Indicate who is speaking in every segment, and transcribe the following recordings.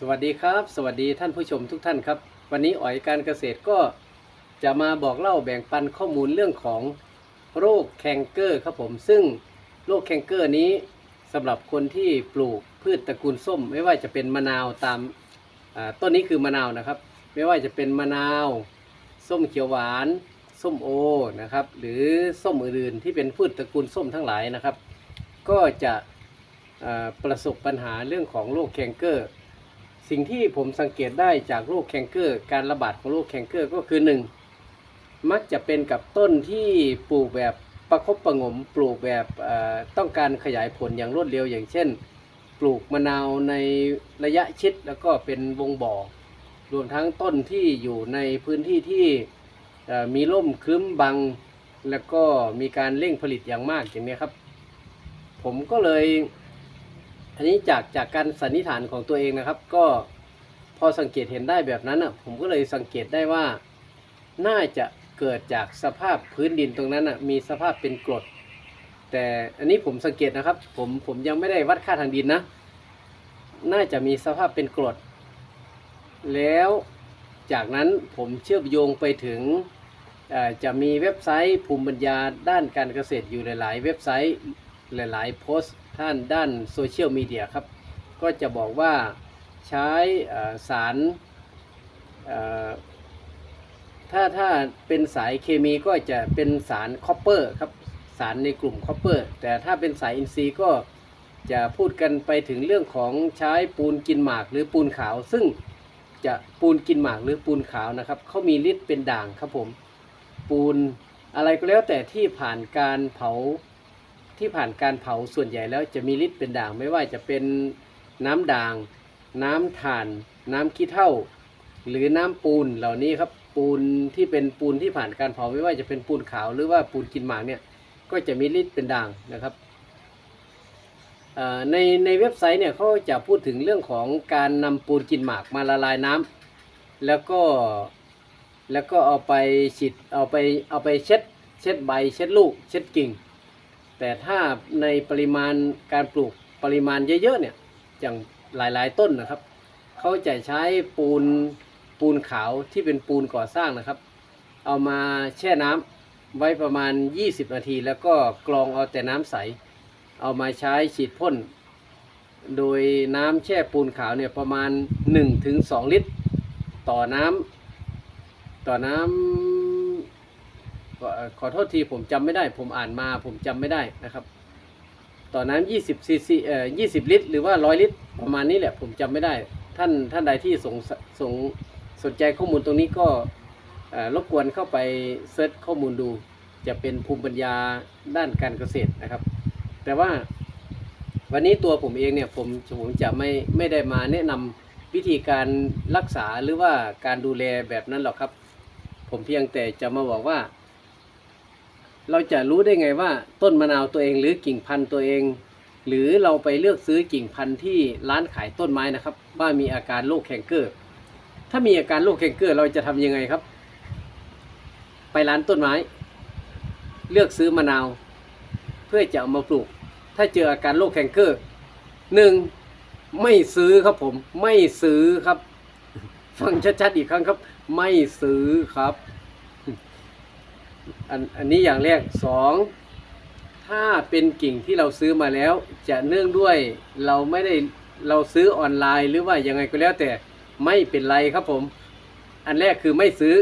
Speaker 1: สวัสดีครับ สวัสดีท่านผู้ชมทุกท่านครับ วันนี้อ๋อยการเกษตรก็จะมาบอกเล่าแบ่งปันข้อมูลเรื่องของโรคแคนเกอร์ครับผม ซึ่งโรคแคนเกอร์นี้สำหรับคนที่ปลูกพืชตระกูลส้ม ไม่ว่าจะเป็นมะนาวตามต้นนี้คือมะนาวนะครับ ไม่ว่าจะเป็นมะนาว ส้มเขียวหวาน ส้มโอนะครับ หรือส้มอื่นๆที่เป็นพืชตระกูลส้มทั้งหลายนะครับ ก็จะประสบปัญหาเรื่องของโรคแคนเกอร์ สิ่งที่ผมสังเกตได้จากโรคแคนเกอร์ การระบาดของโรคแคนเกอร์ก็คือหนึ่งมักจะเป็นกับต้นที่ปลูกแบบประคบประงมปลูกแบบต้องการขยายผลอย่างรวดเร็วอย่างเช่น ปลูกมะนาวในระยะชิดแล้วก็เป็นวงบ่อ รวมทั้งต้นที่อยู่ในพื้นที่ที่มีร่มครึ้มบัง แล้วก็มีการเร่งผลิตอย่างมากอย่างนี้ครับ ผมก็เลย อันนี้จากจากการสันนิษฐานของตัวเองนะครับ ก็พอสังเกตเห็นได้แบบนั้นอะผมก็เลยสังเกตได้ว่า น่าจะเกิดจากสภาพพื้นดินตรงนั้นอะมีสภาพเป็นกรด แต่อันนี้ผมสังเกตนะครับ ผมผมยังไม่ได้วัดค่าทางดินนะ น่าจะมีสภาพเป็นกรด แล้วจากนั้นผมเชื่อมโยงไปถึงจะมีเว็บไซต์ภูมิปัญญาด้านการเกษตรอยู่หลาย ๆ เว็บไซต์หลาย ๆ โพสต์ ท่านด้านโซเชียลมีเดียครับ ก็จะบอกว่าใช้สารถ้าถ้าเป็นสายเคมีก็จะเป็นสารคอปเปอร์ครับสารในกลุ่มคอปเปอร์แต่ถ้าเป็นสายอินทรีย์ก็จะพูดกันไปถึงเรื่องของใช้ปูนกินหมากหรือปูนขาว ซึ่งจะปูนกินหมากหรือปูนขาวนะครับเขามีฤทธิ์เป็นด่างครับผม ปูนอะไรก็แล้วแต่ที่ผ่านการเผา ที่ผ่านการเผาส่วนใหญ่แล้วจะมีฤทธิ์เป็นด่าง ไม่ว่าจะเป็นน้ำด่าง น้ำถ่าน น้ำขี้เถ้า หรือน้ำปูนเหล่านี้ครับปูนที่เป็นปูนที่ผ่านการเผาไม่ว่าจะเป็นปูนขาวหรือว่าปูนกินหมากเนี่ยก็จะมีฤทธิ์เป็นด่างนะครับในในเว็บไซต์เนี่ยเขาจะพูดถึงเรื่องของการนำปูนกินหมากมาละลายน้ำแล้วก็แล้วก็เอาไปฉีดเอาไปเอาไปเช็ด เช็ดใบ เช็ดลูก เช็ดกิ่ง แต่ถ้าในปริมาณการปลูกปริมาณเยอะๆเนี่ยอย่างหลายๆต้นนะครับเขาจะใช้ปูนปูนขาวที่เป็นปูนก่อสร้างนะครับ เอามาแช่น้ำไว้ประมาณ 20 นาที แล้วก็กรองเอาแต่น้ำใส เอามาใช้ฉีดพ่น โดยน้ำแช่ปูนขาวเนี่ยประมาณ 1-2 ลิตร ต่อน้ำต่อน้ำ ขอโทษทีผมจำไม่ได้ ผมอ่านมาผมจำไม่ได้นะครับต่อน้ำ20ซีซีเอ่อ20 ลิตร หรือว่า 100 ลิตร ประมาณนี้แหละ ผมจำไม่ได้ ท่านท่านใดที่สงสงสนใจข้อมูลตรงนี้ก็รบกวนเข้าไปเซิร์ชข้อมูลดู จะเป็นภูมิปัญญาด้านการเกษตรนะครับ แต่ว่าวันนี้ตัวผมเองเนี่ยผมผมจะไม่ไม่ได้มาแนะนำวิธีการรักษาหรือว่าการดูแลแบบนั้นหรอกครับ ผมเพียงแต่จะมาบอกว่า เราจะรู้ได้ไงว่าต้นมะนาวตัวเองหรือกิ่งพันธุ์ตัวเอง หรือเราไปเลือกซื้อกิ่งพันธุ์ที่ร้านขายต้นไม้นะครับ ว่ามีอาการโรคแคนเกอร์ ถ้ามีอาการโรคแคนเกอร์เราจะทำยังไงครับ ไปร้านต้นไม้ เลือกซื้อมะนาว เพื่อจะเอามาปลูก ถ้าเจออาการโรคแคนเกอร์หนึ่งไม่ซื้อครับผม ไม่ซื้อครับ ฟังชัดๆอีกครั้งครับ ไม่ซื้อครับ อันอันนี้อย่างแรกสองถ้าเป็นกิ่งที่เราซื้อมาแล้ว จะเนื่องด้วยเราไม่ได้เราซื้อออนไลน์ หรือว่ายังไงก็แล้วแต่ไม่เป็นไรครับผม อันแรกคือไม่ซื้อ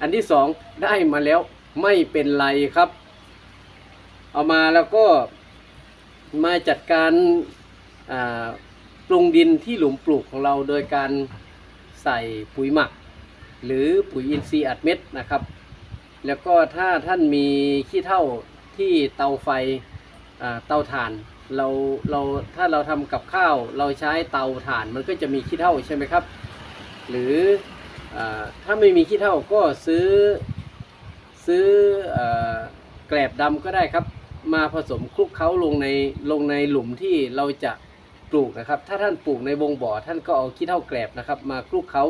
Speaker 1: อันที่สองได้มาแล้วไม่เป็นไรครับ เอามาแล้วก็มาจัดการปรุงดินที่หลุมปลูกของเราโดยการใส่ปุ๋ยหมัก หรือปุ๋ยอินทรีย์อัดเม็ดนะครับ แล้วก็ถ้าท่านมีขี้เถ้าที่เตาไฟเตาถ่านเราเราถ้าเราทำกับข้าวเราใช้เตาถ่านมันก็จะมีขี้เถ้าใช่ไหมครับ หรืออถ้าไม่มีขี้เถ้าก็ซื้อซื้ออแกลบดำก็ได้ครับ มาผสมคลุกเคล้าลงในลงในหลุมที่เราจะปลูกนะครับ ถ้าท่านปลูกในวงบ่อท่านก็เอาขี้เถ้าแกลบนะครับ มาคลุกเคล้า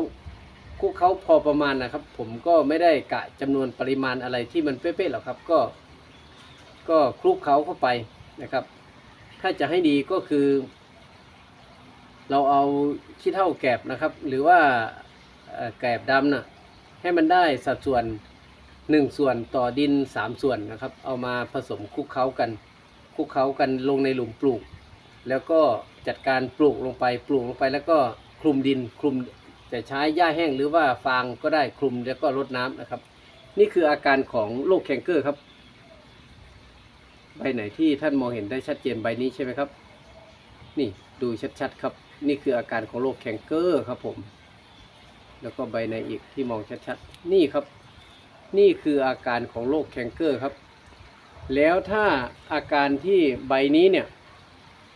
Speaker 1: คลุกเขาพอประมาณนะครับ ผมก็ไม่ได้กะจำนวนปริมาณอะไรที่มันเป๊ะๆหรอกครับ ก็ ก็คลุกเขาเข้าไปนะครับ ถ้าจะให้ดีก็คือ เราเอาขี้เท่าแกบนะครับ หรือว่าแกบดำน่ะให้มันได้สัดส่วน 1 ส่วนต่อดิน 3 ส่วนนะครับ เอามาผสมคลุกเคล้ากันคลุกเคล้ากันลงในหลุมปลูก แล้วก็จัดการปลูกลงไปปลูกลงไปแล้วก็คลุมดินคลุม จะใช้หญ้าแห้งหรือว่าฟางก็ได้คลุมแล้วก็รดน้ำนะครับ นี่คืออาการของโรคแคนเกอร์ครับ ใบไหนที่ท่านมองเห็นได้ชัดเจนใบนี้ใช่ไหมครับ นี่ดูชัดๆครับ นี่คืออาการของโรคแคนเกอร์ครับผม แล้วก็ใบในอีกที่มองชัดๆนี่ครับ นี่คืออาการของโรคแคนเกอร์ครับ แล้วถ้าอาการที่ใบนี้เนี่ย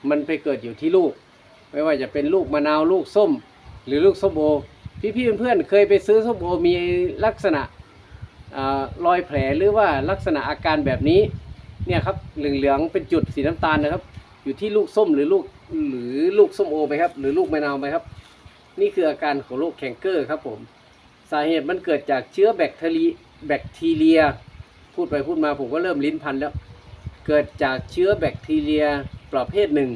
Speaker 1: มันไปเกิดอยู่ที่ลูก ไม่ว่าจะเป็นลูกมะนาวลูกส้ม หรือลูกส้มโอพี่ๆเพื่อนๆเคยไปซื้อส้มโอมีลักษณะอรอยแผลหรือว่าลักษณะอาการแบบนี้เนี่ยครับเหลืองๆเป็นจุดสีน้ำตาลนะครับ อยู่ที่ลูกส้มหรือลูกหรือลูกส้มโอไหมครับหรือลูกมะนาวไหมครับ นี่คืออาการของโรคแคนเกอร์ครับผมสาเหตุมันเกิดจากเชื้อแบคทีเรียแบคทีเรีย พูดไปพูดมาผมก็เริ่มลิ้นพันแล้ว เกิดจากเชื้อแบคทีเรียประเภทหนึ่ง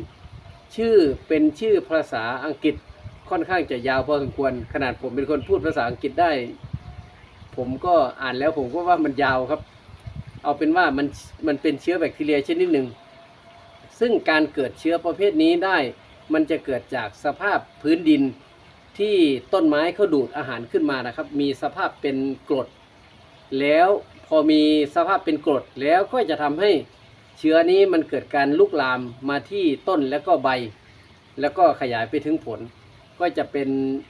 Speaker 1: ชื่อเป็นชื่อภาษาอังกฤษ ค่อนข้างจะยาวพอสมควรขนาดผมเป็นคนพูดภาษาอังกฤษได้ ผมก็อ่านแล้วผมก็ว่ามันยาวครับ เอาเป็นว่ามันมันเป็นเชื้อแบคทีเรียชนิดหนึ่งซึ่งการเกิดเชื้อประเภทนี้ได้ มันจะเกิดจากสภาพพื้นดินที่ต้นไม้เขาดูดอาหารขึ้นมานะครับ มีสภาพเป็นกรด แล้วพอมีสภาพเป็นกรดแล้วก็จะทำให้เชื้อนี้มันเกิดการลุกลามมาที่ต้นแล้วก็ใบ แล้วก็ขยายไปถึงผล ก็จะเป็น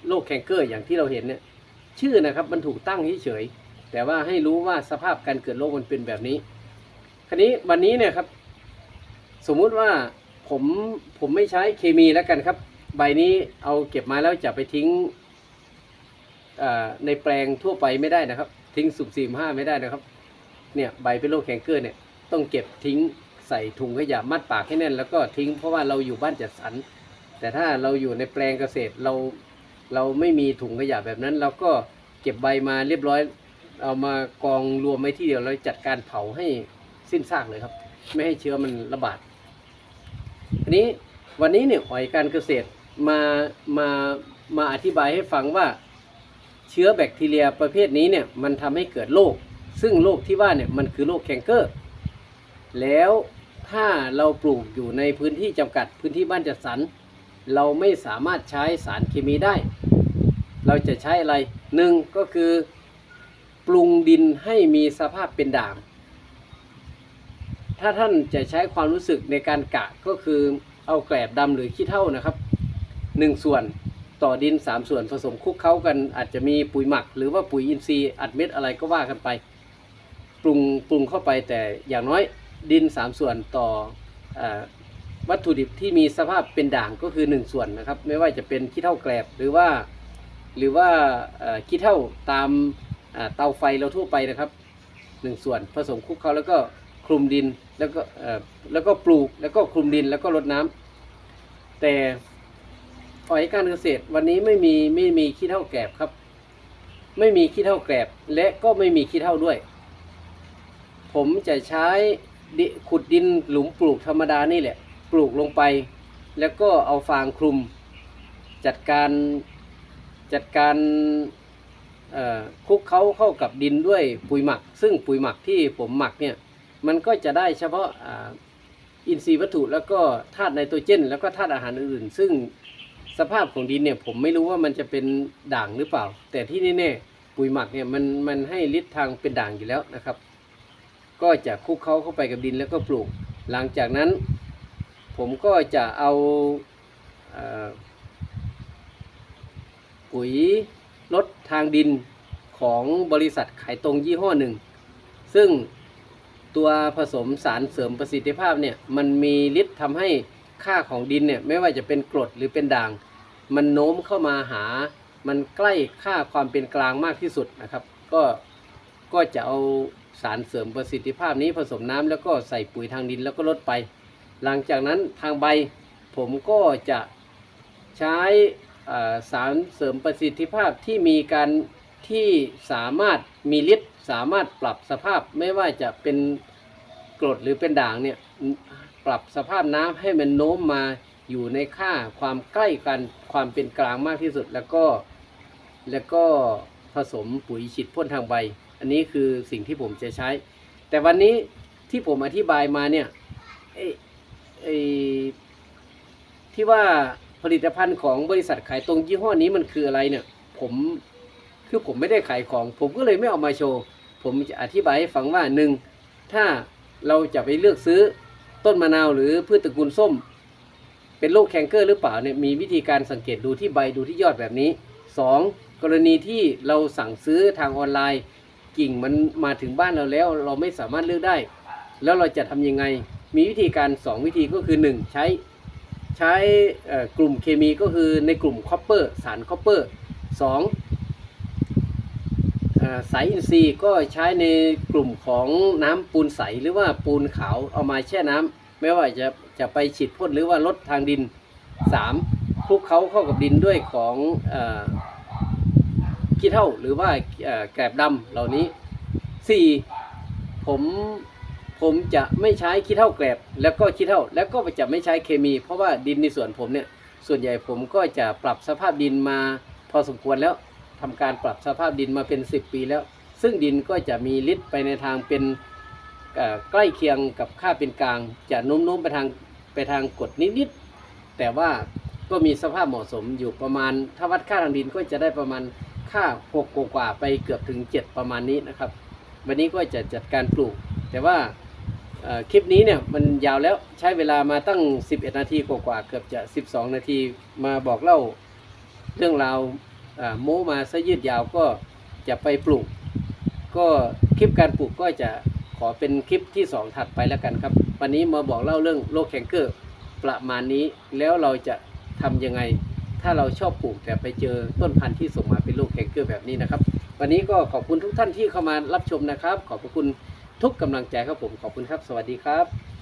Speaker 1: โรคแคนเกอร์อย่างที่เราเห็นเนี่ยชื่อนะครับมันถูกตั้งเฉยๆแต่ว่าให้รู้ว่าสภาพการเกิดโรคมันเป็นแบบนี้คราวนี้วันนี้เนี่ยครับ สมมุติว่าผมผมไม่ใช้เคมีแล้วกันครับ ใบนี้เอาเก็บมาแล้วจะไปทิ้งในแปลงทั่วไปไม่ได้นะครับ ทิ้งสุ่มสี่ห้าไม่ได้นะครับเนี่ยใบเป็นโรคแคนเกอร์เนี่ยต้องเก็บทิ้งใส่ถุงขยะมัดปากให้แน่นแล้วก็ทิ้งเพราะว่าเราอยู่บ้านจัดสรร แต่ถ้าเราอยู่ในแปลงเกษตรเราเราไม่มีถุงขยะแบบนั้น เราก็เก็บใบมาเรียบร้อย เอามากองรวมไว้ที่เดียวแล้วจัดการเผาให้สิ้นซากเลยครับ ไม่ให้เชื้อมันระบาดทีนี้วันนี้เนี่ยอ่อยการเกษตรมามามาอธิบายให้ฟังว่าเชื้อแบคทีเรียประเภทนี้เนี่ยมันทำให้เกิดโรคซึ่งโรคที่ว่าเนี่ยมันคือโรคแคนเกอร์ แล้วถ้าเราปลูกอยู่ในพื้นที่จำกัดพื้นที่บ้านจัดสรร เราไม่สามารถใช้สารเคมีได้ เราจะใช้อะไรหนึ่งก็คือ ปรุงดินให้มีสภาพเป็นด่าง ถ้าท่านจะใช้ความรู้สึกในการกะก็คือเอาแกลบดำหรือขี้เถ้านะครับหนึ่งส่วนต่อดินสามส่วนผสมคลุกเคล้ากันอาจจะมีปุ๋ยหมัก หรือว่าปุ๋ยอินทรีย์อัดเม็ดอะไรก็ว่ากันไป ปรุงปรุงเข้าไปแต่อย่างน้อยดินสามส่วนต่ออ วัตถุดิบที่มีสภาพเป็นด่างก็คือ 1 ส่วนนะครับ ไม่ว่าจะเป็นขี้เถ้าแกลบหรือว่า หรือว่าขี้เถ้าตามเตาไฟเราทั่วไปนะครับหนึ่งส่วนผสมคลุกเคล้าแล้วก็คลุมดินแล้วก็แล้วก็ปลูกแล้วก็คลุมดินแล้วก็รดน้ำแต่ฝ่ายการเกษตรวันนี้ไม่มีไม่มีขี้เถ้าแกลบครับ ไม่มีขี้เถ้าแกลบและก็ไม่มีขี้เถ้าด้วย ผมจะใช้ขุดดินหลุมปลูกธรรมดานี่แหละ ปลูกลงไป แล้วก็เอาฟางคลุม จัดการจัดการคลุกเขาเข้ากับดินด้วยปุ๋ยหมัก ซึ่งปุ๋ยหมักที่ผมหมักเนี่ยมันก็จะได้เฉพาะอินทรีย์วัตถุแล้วก็ธาตุไนโตรเจน แล้วก็ธาตุอาหารอื่นๆซึ่งสภาพของดินเนี่ยผมไม่รู้ว่ามันจะเป็นด่างหรือเปล่า แต่ที่แน่ๆปุ๋ยหมักเนี่ยมันมันให้ฤทธิ์ทางเป็นด่างอยู่แล้วนะครับ ก็จะคลุกเคล้าเข้าไปกับดินแล้วก็ปลูก หลังจากนั้น ผมก็จะเอาปุ๋ยลดทางดินของบริษัทขายตรงยี่ห้อหนึ่ง ซึ่งตัวผสมสารเสริมประสิทธิภาพเนี่ยมันมีฤทธิ์ทำให้ค่าของดินเนี่ยไม่ว่าจะเป็นกรดหรือเป็นด่าง มันโน้มเข้ามาหา มันใกล้ค่าความเป็นกลางมากที่สุดนะครับ ก็ก็จะเอาสารเสริมประสิทธิภาพนี้ผสมน้ำแล้วก็ใส่ปุ๋ยทางดินแล้วก็ลดไป หลังจากนั้นทางใบผมก็จะใช้สารเสริมประสิทธิภาพที่มีการที่สามารถมีฤทธิ์สามารถปรับสภาพไม่ว่าจะเป็นกรดหรือเป็นด่างเนี่ยปรับสภาพน้ำให้มันโน้มมาอยู่ในค่าความใกล้กันความเป็นกลางมากที่สุด แล้วก็แล้วก็ผสมปุ๋ยฉีดพ่นทางใบ อันนี้คือสิ่งที่ผมจะใช้ แต่วันนี้ที่ผมอธิบายมาเนี่ย ไอที่ว่าผลิตภัณฑ์ของบริษัทขายตรงยี่ห้อนี้มันคืออะไรเนี่ย ผมคือผมไม่ได้ขายของ ผมก็เลยไม่เอามาโชว์ ผมจะอธิบายให้ฟังว่าหนึ่งถ้าเราจะไปเลือกซื้อต้นมะนาวหรือพืชตระกูลส้ม เป็นโรคแคนเกอร์หรือเปล่าเนี่ยมีวิธีการสังเกตดูที่ใบดูที่ยอดแบบนี้ 2. กรณีที่เราสั่งซื้อทางออนไลน์ กิ่งมันมาถึงบ้านเราแล้ว เราไม่สามารถเลือกได้ แล้วเราจะทำยังไง มีวิธีการ 2 วิธีก็คือ 1 ใช้ใช้กลุ่มเคมีก็คือในกลุ่มคอปเปอร์สารคอปเปอร์สองสายอินทรีย์ก็ใช้ในกลุ่มของน้ำปูนใสหรือว่าปูนขาวเอามาแช่น้ำไม่ว่าจะจะไปฉีดพ่นหรือว่าลดทางดิน 3. คลุกเขาเข้ากับดินด้วยของอขี้เถ้าหรือว่าแกลบดำเหล่านี้ 4. ผม ผมจะไม่ใช้ขี้เถ้าแกลบแล้วก็ขี้เถ้าแล้วก็จะไม่ใช้เคมี เพราะว่าดินในสวนผมเนี่ยส่วนใหญ่ผมก็จะปรับสภาพดินมาพอสมควรแล้วทำการปรับสภาพดินมาเป็น 10 ปีแล้ว ซึ่งดินก็จะมีฤทธิ์ไปในทางเป็นใกล้เคียงกับค่าเป็นกลาง จะโน้มๆไปทางไปทางกดนิดๆแต่ว่าก็มีสภาพเหมาะสมอยู่ประมาณถ้าวัดค่าทางดินก็จะได้ประมาณค่า6กกว่าไปเกือบถึง 7 ประมาณนี้นะครับ วันนี้ก็จะจัดการปลูก แต่ว่า คลิปนี้เนี่ยมันยาวแล้วใช้เวลามาตั้ง 11 นาทีกว่าๆเกือบจะ 12 นาทีมาบอกเล่าเรื่องราวโม้มาซะยืดยาวก็จะไปปลูก ก็คลิปการปลูกก็จะขอเป็นคลิปที่ 2 ถัดไปแล้วกันครับ วันนี้มาบอกเล่าเรื่องโรคแคนเกอร์ประมาณนี้แล้วเราจะทำยังไง ถ้าเราชอบปลูกแต่ไปเจอต้นพันธุ์ที่ส่งมาเป็นโรคแคนเกอร์แบบนี้นะครับ วันนี้ก็ขอบคุณทุกท่านที่เข้ามารับชมนะครับ ขอบคุณ ทุกกำลังใจครับผมขอบคุณครับ สวัสดีครับ